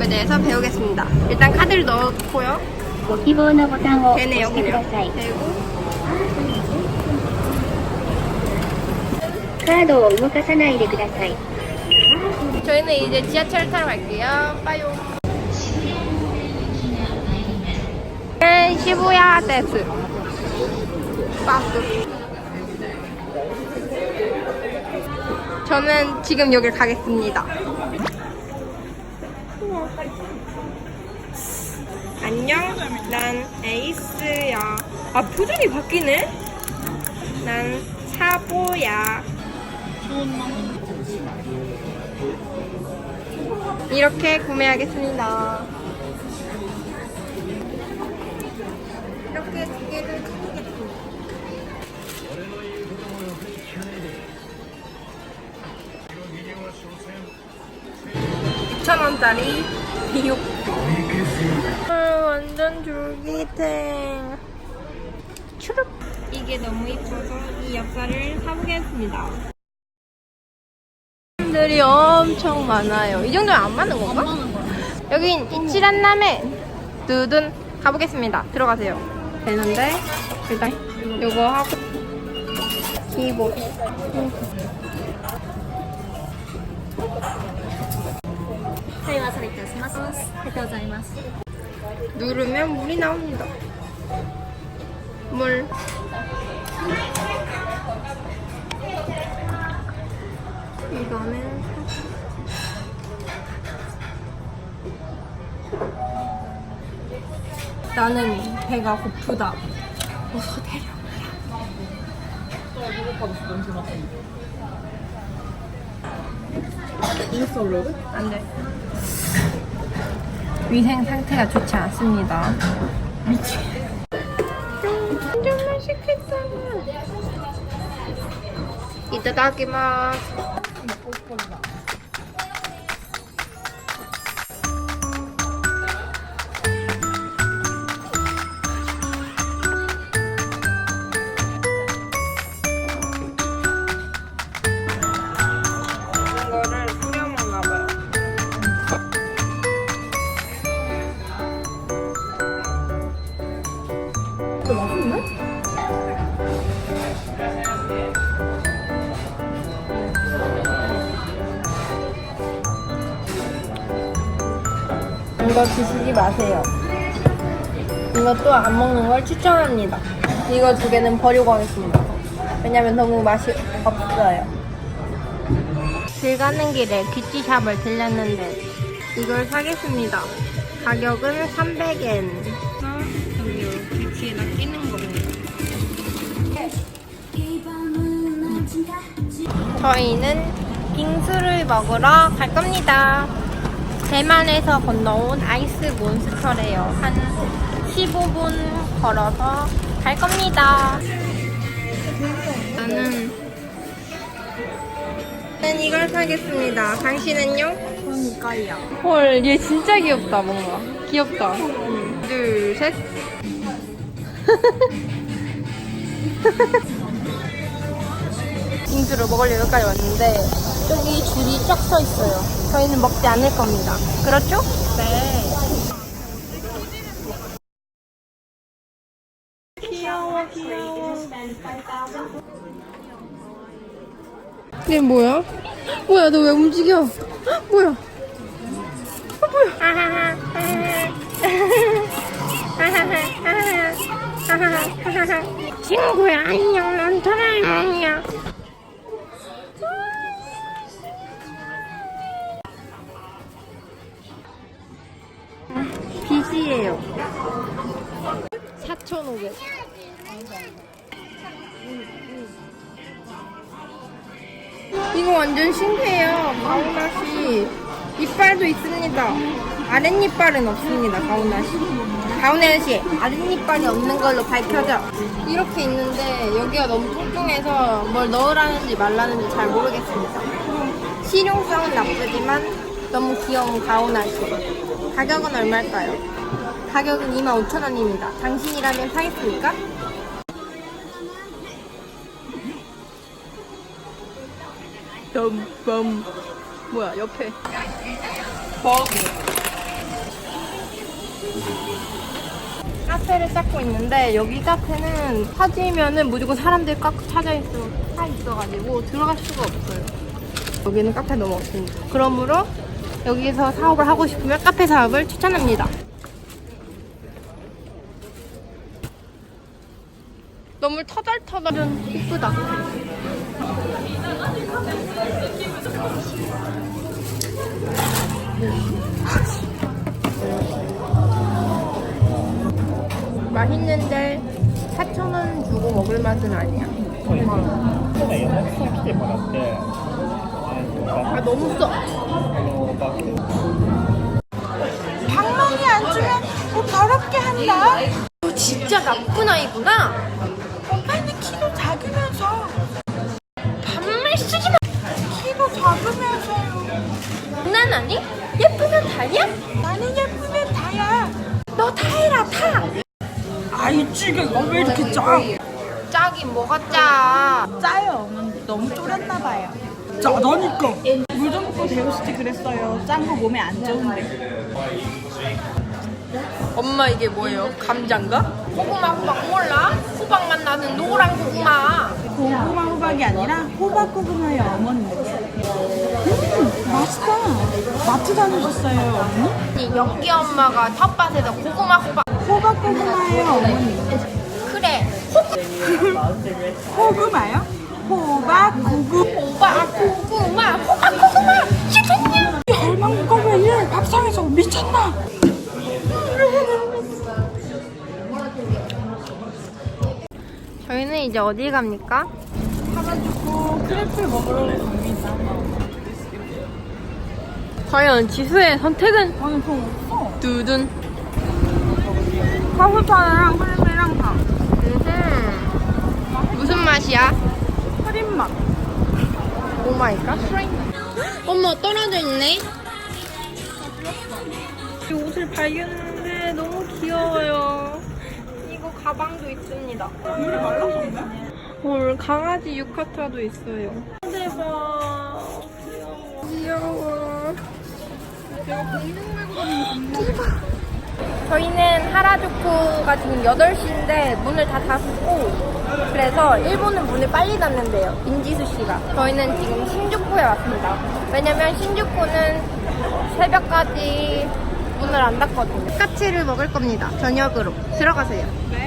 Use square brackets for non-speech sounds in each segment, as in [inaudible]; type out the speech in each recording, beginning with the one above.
방법에 대해서 배우겠습니다. 일단 카드를 넣고요. ご希望のボタンを押 되네요, してくだ 그냥. さい 되고 カードを動かさないでください 저희는 이제 지하철 타러 갈게요. 빠요. 네, 시부야 데스. 버스. 저는 지금 여길 가겠습니다. 안녕, 난 에이스야. 아, 표정이 바뀌네? 난 사보야. 이렇게 구매하겠습니다. 이렇게 두 개를 6,000원짜리 비육. 아, 완전 줄기탱. 추룩. 이게 너무 이뻐서 이 엽사를 사보겠습니다. 사람들이 엄청 많아요. 이 정도면 안 맞는 건가? 여긴 이치란남에 두둔 가보겠습니다. 들어가세요. 되는데 일단 요거 하고 키보 네, 감사합니다. 누르면 물이 나옵니다. 물. 이거는 나는 배가 고프다. 어서 데려. 인스타 올려도? 안 돼. 위생 상태가 좋지 않습니다. 미치. 완전 맛있겠다. 이따다키마 드시지 마세요. 이것도 안 먹는 걸 추천합니다. 이거 두 개는 버리고 가겠습니다. 왜냐면 너무 맛이 없어요. 길 가는 길에 귀찌샵을 들렸는데 이걸 사겠습니다. 가격은 300엔. 여기 귀치에다 끼는 겁니다. 저희는 빙수를 먹으러 갈 겁니다. 대만에서 건너온 아이스 몬스터래요. 한 15분 걸어서 갈 겁니다. 나는 난 이걸 사겠습니다. 당신은요? 저는 이거요. 헐, 얘 진짜 귀엽다, 뭔가. 귀엽다. 둘, 셋. [laughs] 빙수를 먹으려 여기까지 왔는데 저기 줄이 쫙 서 있어요. 저희는 먹지 않을 겁니다. 그렇죠? 네. 귀여워, 귀여워. 얘 뭐야? 뭐야, 너 왜 움직여? 뭐야? 어, 뭐야? [laughs] [laughs] 친구야, 안녕. 난 도라에몽이 야. 빚이에요. 4,500. 이거 완전 신기해요. 가오나시. 이빨도 있습니다. 아랫이빨은 없습니다. 가오나시. 가오나시 아랫이빨이 없는 걸로 밝혀져. 이렇게 있는데 여기가 너무 뚱뚱해서 뭘 넣으라는지 말라는지 잘 모르겠습니다. 실용성은 나쁘지만 너무 귀여운 가오나시. 가격은 얼마일까요? 가격은 25,000원입니다. 당신이라면 사겠습니까? 덤덤 뭐야 옆에 버거 카페를 찾고 있는데 여기 카페는 찾으면은 무조건 사람들이 꽉 차져 있어 차 있어가지고 들어갈 수가 없어요. 여기는 카페 너무 없습니다. 그러므로 여기서 사업을 하고 싶으면 카페 사업을 추천합니다. 너무 터덜터덜은 이쁘다. 맛있는데 4천원 주고 먹을 맛은 아니야. 아 너무 써. 방망이 안 주면 꼭 더럽게 한다. 너 진짜 나쁜 아이구나. 키도 작으면서요. 장난하니? 예쁘면 다냐? 나는 예쁘면 다야. 너 타해라 타. 아이 찌개가 왜 이렇게 짜? 짜긴 뭐가 짜. 짜요. 어머니. 너무 졸였나 봐요. 짜다니까. 물 좀 먹고 데우시지 그랬어요. 짠 거 몸에 안 좋은데. 엄마 이게 뭐예요? 감자인가? 고구마 호박 몰라? 호박 맛 나는 노란 고구마. 고구마 호박이 아니라 호박 고구마요 어머니. 음 맛있다. 마트 다니셨어요 어머니? 이 연기 엄마가 텃밭에서 고구마 호박. 호박 고구마예요 어머니. 그래. 호구마요? 호박 고구. 호박 고구마 호박 고구마. 시켰냐? 할망구 거면 밥상에서 미쳤나? 저희는 이제 어디 갑니까? 사가지고 크레프 먹으러 갑니다. 과연 지수의 선택은 아니 그거 없어. 두둔. 커피파이랑 크림이랑 다. 음흠. 무슨 맛이야? 크림 맛. 오 마이 갓 어머 떨어져 있네 이 옷을 발견했는데 너무 귀여워요 가방도 있습니다. 물이 말랐었네? 헐 강아지 유카타도 있어요. 대박 귀여워. 저희는 하라주쿠가 지금 8시인데 문을 다 닫고 그래서 일본은 문을 빨리 닫는데요 인지수 씨가. 저희는 지금 신주쿠에 왔습니다. 왜냐면 신주쿠는 새벽까지 문을 안 닫거든요. 까치를 먹을 겁니다 저녁으로. 들어가세요. 네.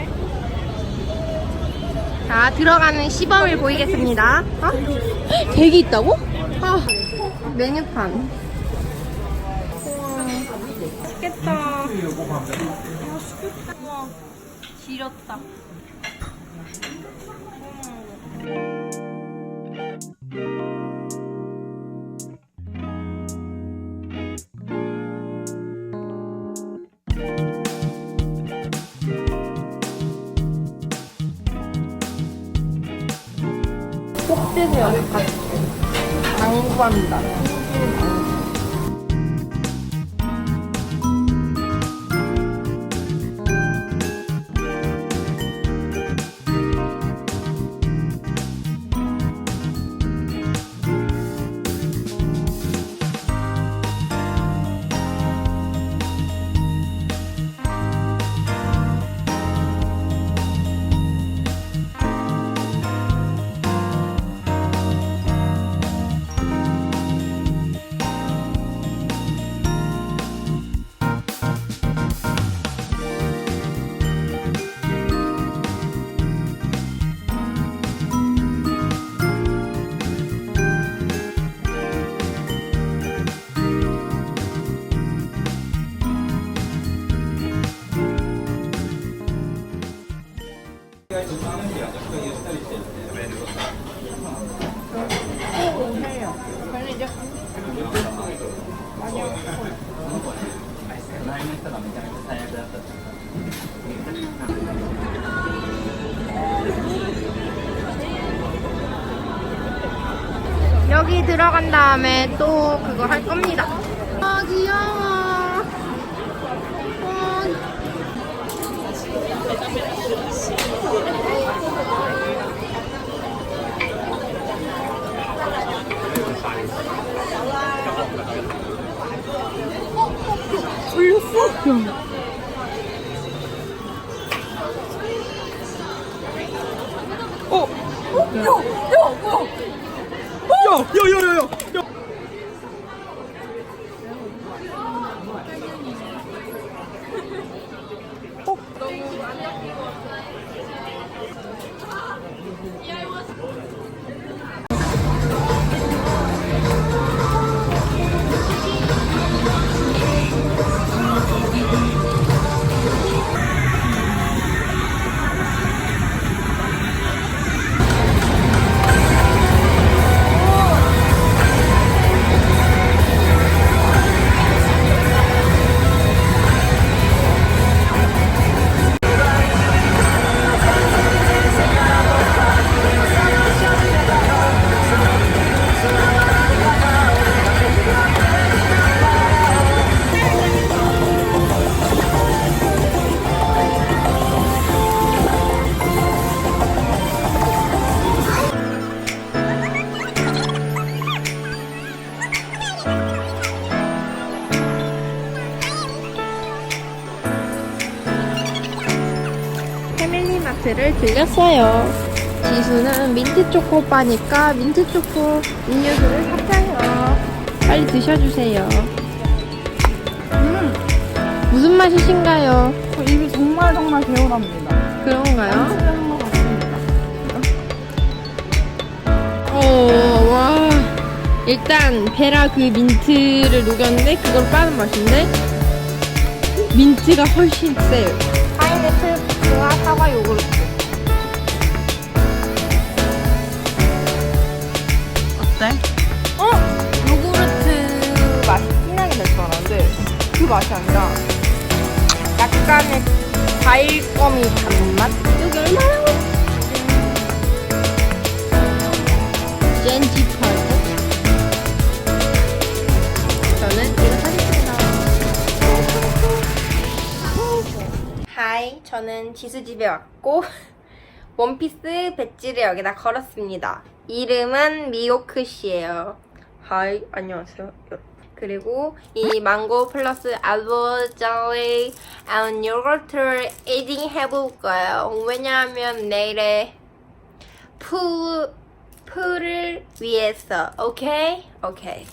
자 들어가는 시범을 보이겠습니다. 어? 대기 있다고? 아 메뉴판. 우와 맛있겠다. 우와 지렸다 당구합니다 들어간 다음에 또 그거 할 겁니다. 초코 바니까 민트 초코 음료수를 샀어요. 빨리 드셔주세요. 음, 무슨 맛이신가요? 저 입이 정말 정말 개운합니다. 그런가요? 한 것 같습니다. 어, 와. 일단 베라 그 민트를 녹였는데 그걸 빠는 맛인데 민트가 훨씬 세요. 파인애플 푸드와 사과 요구르트. 어때? 어? 요구르트 맛이 진하게 날 줄 알았는데 그 맛이 아니라 약간의 과일껌이 단맛? 여기 얼마나 젠지 파우더 저는 이거 사겠습니다 하이 저는 지수 집에 왔고 [laughs] 원피스 배지를 여기다 걸었습니다 이름은 미오크시예요. 하이 안녕하세요. 그리고 이 망고 플러스 앤 요거트를 에딩 해볼 거예요. 왜냐하면 내일에 푸 풀을 위해서. 오케이? 오케이.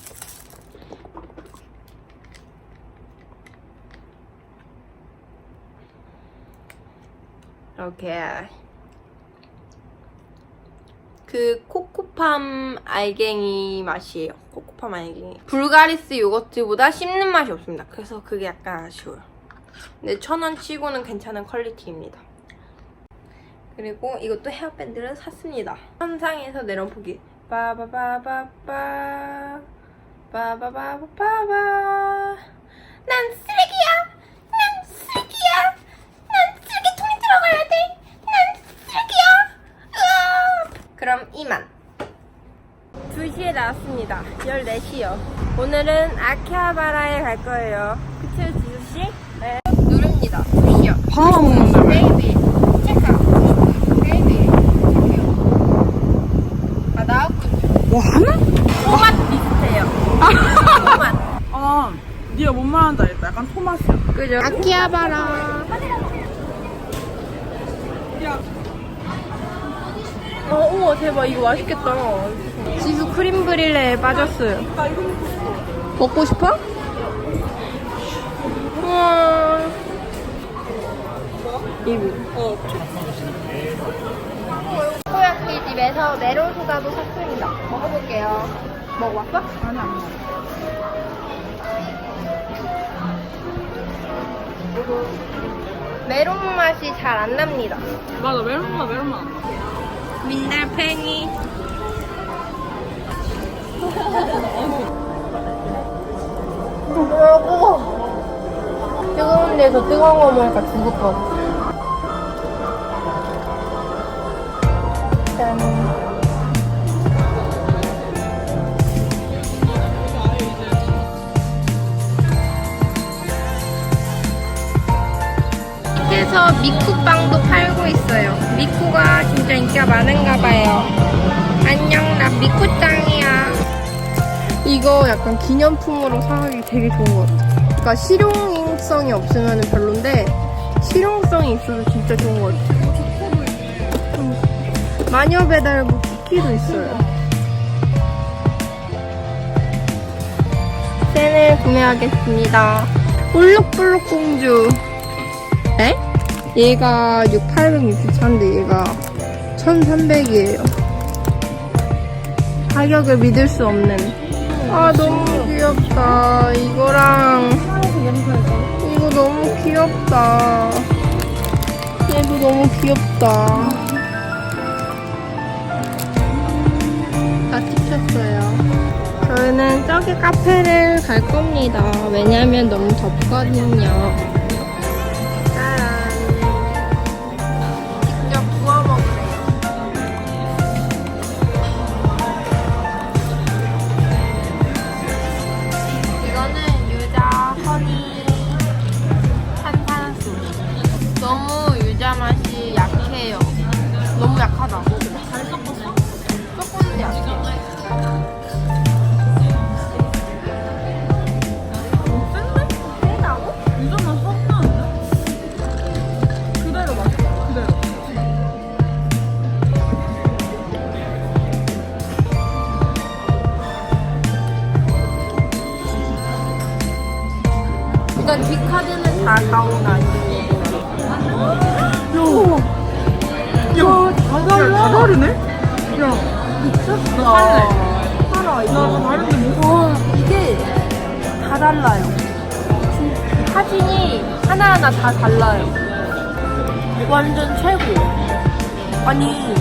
오케이 그 코코팜 알갱이 맛이에요. 코코팜 알갱이. 불가리스 요거트보다 씹는 맛이 없습니다. 그래서 그게 약간 아쉬워요. 근데 천 원 치고는 괜찮은 퀄리티입니다. 그리고 이것도 헤어밴드를 샀습니다. 현상에서 내려온 포기. 빠바바바바 빠바바바바 난 쓰레기야! 난 쓰레기야! 난 쓰레기통에 들어가야 돼! 난 쓰레기야! 으아! 그럼 이만. 2시에 나왔습니다. 14시요. 오늘은 아키하바라에 갈 거예요. 그쵸 지수씨? 네. 누릅니다. 2시요. 바나나 먹는다며. 베이비. 체크아웃. 베이비. 아 나왔군요. 와, 하나? 토맛 비슷해요. 토맛 아, 네가 뭔 말하는지 알겠다. 약간 토마스야. 그죠? 아키하바라 어, 우와 대박 이거 맛있겠다 지수 크림 브릴레에 빠졌어요 먹고 싶어. 우와. 이거. 어, 코야끼 집에서 메론 소다도 샀습니다. 먹어볼게요. 먹어봤어? 아니, 안 먹어. 메론 맛이 잘 안 납니다. 맞아, 메론 맛, 메론 맛. 민달팽이. 뜨거워. 뜨거운 데서 뜨거운 거 먹으니까 죽을 것 같아. 짠. 그래서 미쿠빵도 팔 인기가 많은가 봐요. 안녕, 나 미쿠짱이야. 이거 약간 기념품으로 사기 되게 좋은 것 같아. 그러니까 실용성이 없으면 별론데 실용성이 있어서 진짜 좋은 것 같아. 음. 마녀 배달부 쿠키도 있어요. 펜을 구매하겠습니다. 볼록볼록 공주. 에? 얘가 6,864인데 얘가 1,300이에요. 가격을 믿을 수 없는. 아, 너무 귀엽다. 이거랑. 이거 너무 귀엽다. 얘도 너무 귀엽다. 다 찍혔어요. 저희는 저기 카페를 갈 겁니다. 왜냐면 너무 덥거든요. 그러니까 뒷 카드는 다 가온 아니에요. 야, 다 달라. 다 다르네? 야, 미쳤어. 살래. 살아, 이거. 나 다른데 뭐? 못. 이게 다 달라요. 사진이 하나하나 다 달라요. 완전 최고. 아니,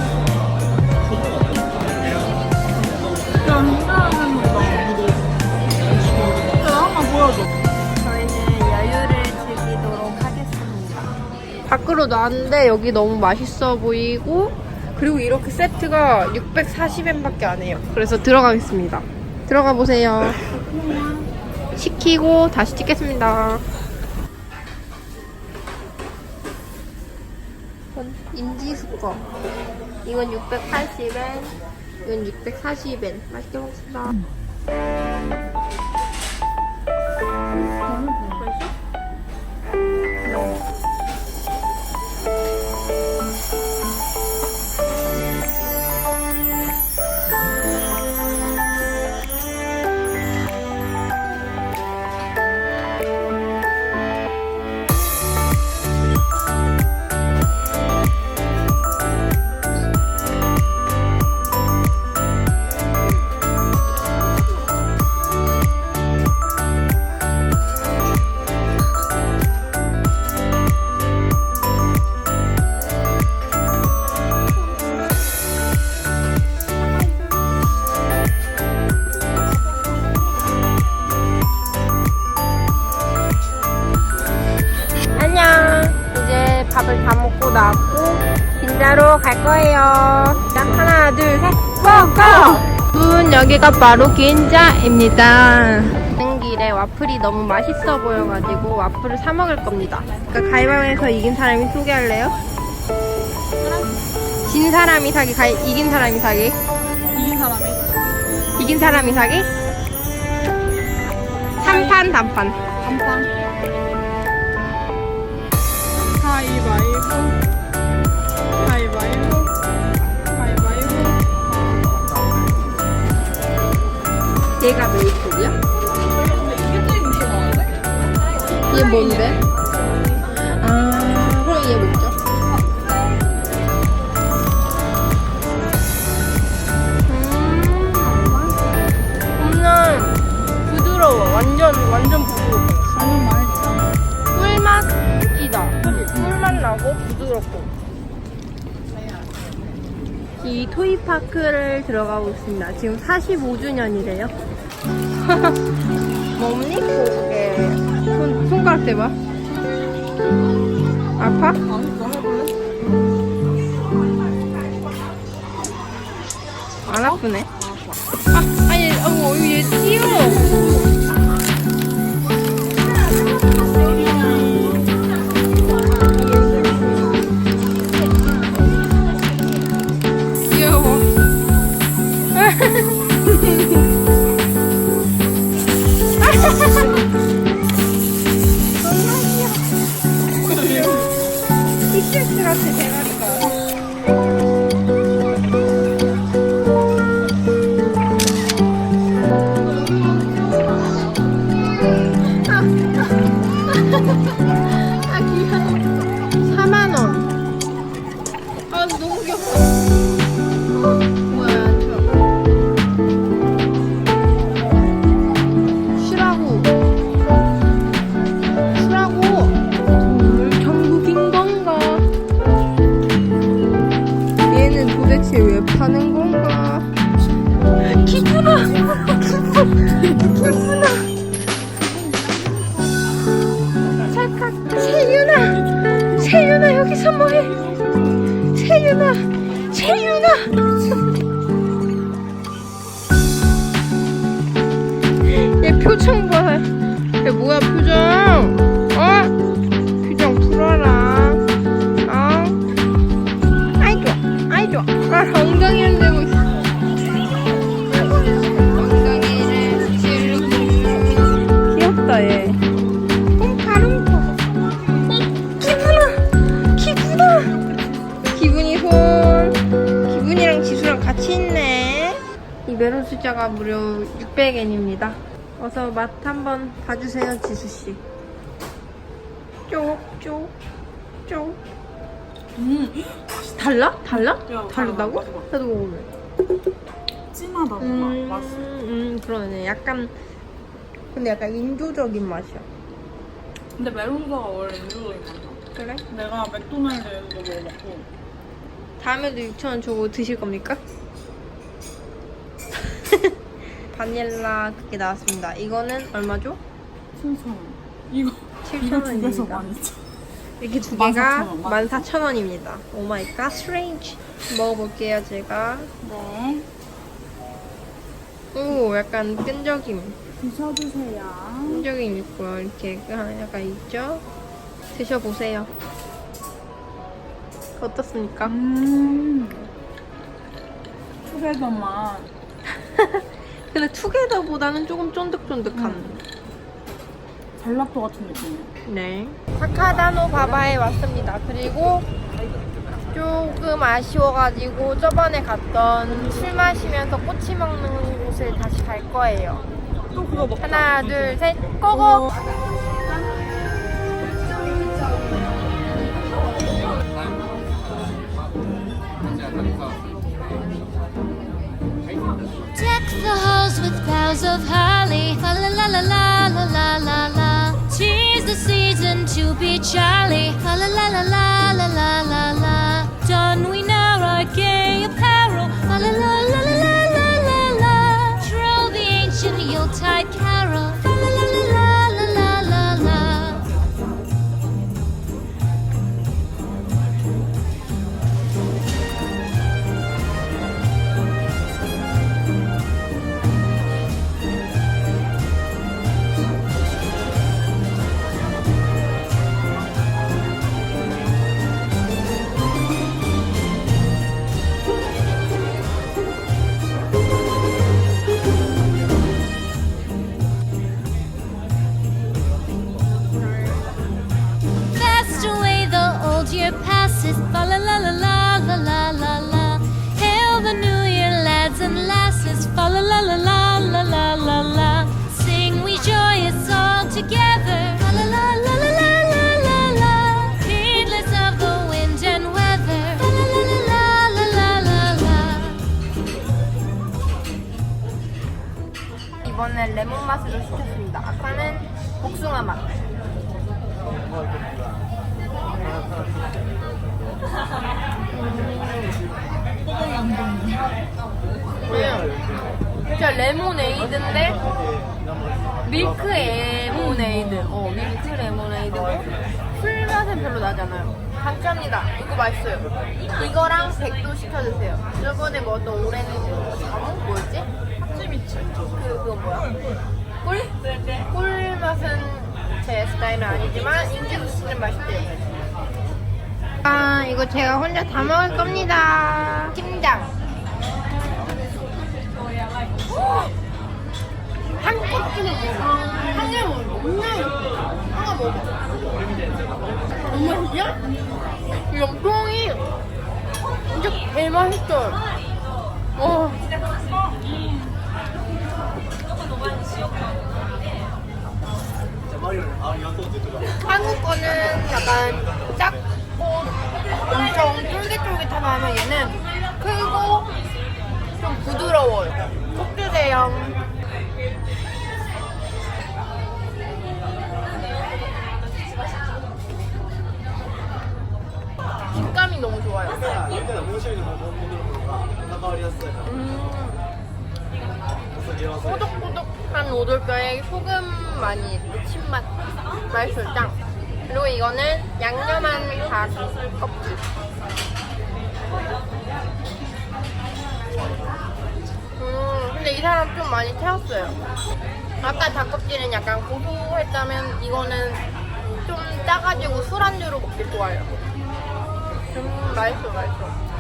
진짜 힘들어하는 거다. 진짜 한번 보여줘. 밖으로 나왔는데 여기 너무 맛있어 보이고 그리고 이렇게 세트가 640엔 밖에 안 해요. 그래서 들어가겠습니다. 들어가 보세요. 시키고 다시 찍겠습니다. 이건 인지수거. 이건 680엔, 이건 640엔. 맛있게 먹습니다. 빈자로 갈 거예요. 자, 하나, 둘, 셋, 고고! 문 여기가 바로 긴자입니다. 가는 길에 와플이 너무 맛있어 보여가지고 와플을 사 먹을 겁니다. 그러니까 가위바위보에서 이긴 사람이 소개할래요? 진 사람이 사기, 가위, 이긴 사람이 사기. 이긴 사람이. 이긴 사람이 사기? 3판 단판. 한판. 얘가 메이플이야? 얘 뭔데? 아, 그럼 얘 먹자. 음, 엄청 부드러워. 완전, 완전 부드러워. 나는 맛있다. 꿀맛이다. 꿀맛 나고 부드럽고. 이 토이파크를 들어가고 있습니다. 지금 45주년이래요. [laughs] 뭡니? 그게. 손, 손가락 대봐. 아파? 안 아프네. 아, 아니, 어머, 얘 튀어. 쪽, 쪽, 쪽. 음, 달라? 달라? 야, 다르다고? 맞아, 맞아. 나도 먹어볼래. 진하다 뭔가 음, 맛이. 음, 그러네. 약간 근데 약간 인조적인 맛이야. 근데 멜로디가 원래 인조적인 맛이야. 그래? 내가 맥도날드에서도 먹어봤고 다음에도 6,000원 주고 드실 겁니까? [laughs] 바닐라 그게 나왔습니다. 이거는 얼마죠? 7,000원. 이거 7,000 이거 두 개서 원입니다. 12,000원. [laughs] 이렇게 두 개가 14,000원. 14,000원입니다. 오 마이 갓, 스트레인지. 먹어볼게요, 제가. 네. 오, 약간 끈적임. 드셔주세요. 끈적임 있고요. 이렇게 약간 있죠? 드셔보세요. 어떻습니까? 음. 투게더만 [laughs] 근데 투게더보다는 조금 쫀득쫀득한. 젤라또 같은 느낌이에요. 네. 사카다노 바바에 왔습니다. 그리고 조금 아쉬워가지고 저번에 갔던 술 마시면서 꼬치 먹는 곳을 다시 갈 거예요. 또 그거 먹자. 하나, 음, 둘, 음. 셋, 고고! 어. Texas with boughs of holly, la la la la la. The season to be jolly. La la la la la la la la la. Don we now our gay apparel. La la la la la la la la. Troll the ancient Yuletide 시켰습니다. 아까는 복숭아 맛. 음. 진짜 레모네이드인데 밀크 레모네이드. 어, 밀크 레모네이드고 술 맛은 별로 않아요. 단점이다. 이거 맛있어요. 이거랑 백도 시켜 드세요. 저번에 먹었던 오렌지 뭐였지? 그 그거 뭐야? 꿀? 꿀 맛은 제 스타일은 아니지만 씨는 맛있대요. 아 이거 제가 혼자 다 먹을 겁니다. 심장. 한 껍질을 먹어. 한 개를 먹어. 하나 먹어. 진짜? 이 염통이 진짜 개맛있어요. 와. 한국 거는 약간 작고 엄청 쫄깃쫄깃하다면 얘는 크고 좀 부드러워요. 꼭 드세요. 식감이 너무 좋아요. 음. 꼬독꼬독한 오돌뼈에 소금 많이 맛있어요 짱 그리고 이거는 양념한 닭 껍질. 음 근데 이 사람 좀 많이 태웠어요. 아까 닭껍질은 약간 고소했다면 이거는 좀 짜가지고 술안주로 먹기 좋아요. 음 맛있어 맛있어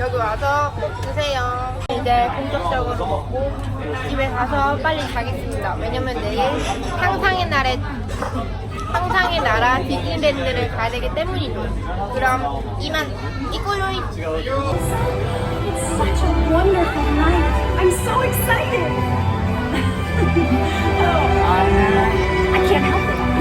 여기 와서 꼭 드세요. 이제 본격적으로 먹고 집에 가서 빨리 자겠습니다. 왜냐면 내일 상상의 날에 상상의 나라 디즈니랜드를 가야 되기 때문이죠. 그럼 이만 이꼬요이. Such a wonderful night. I'm so excited. [laughs]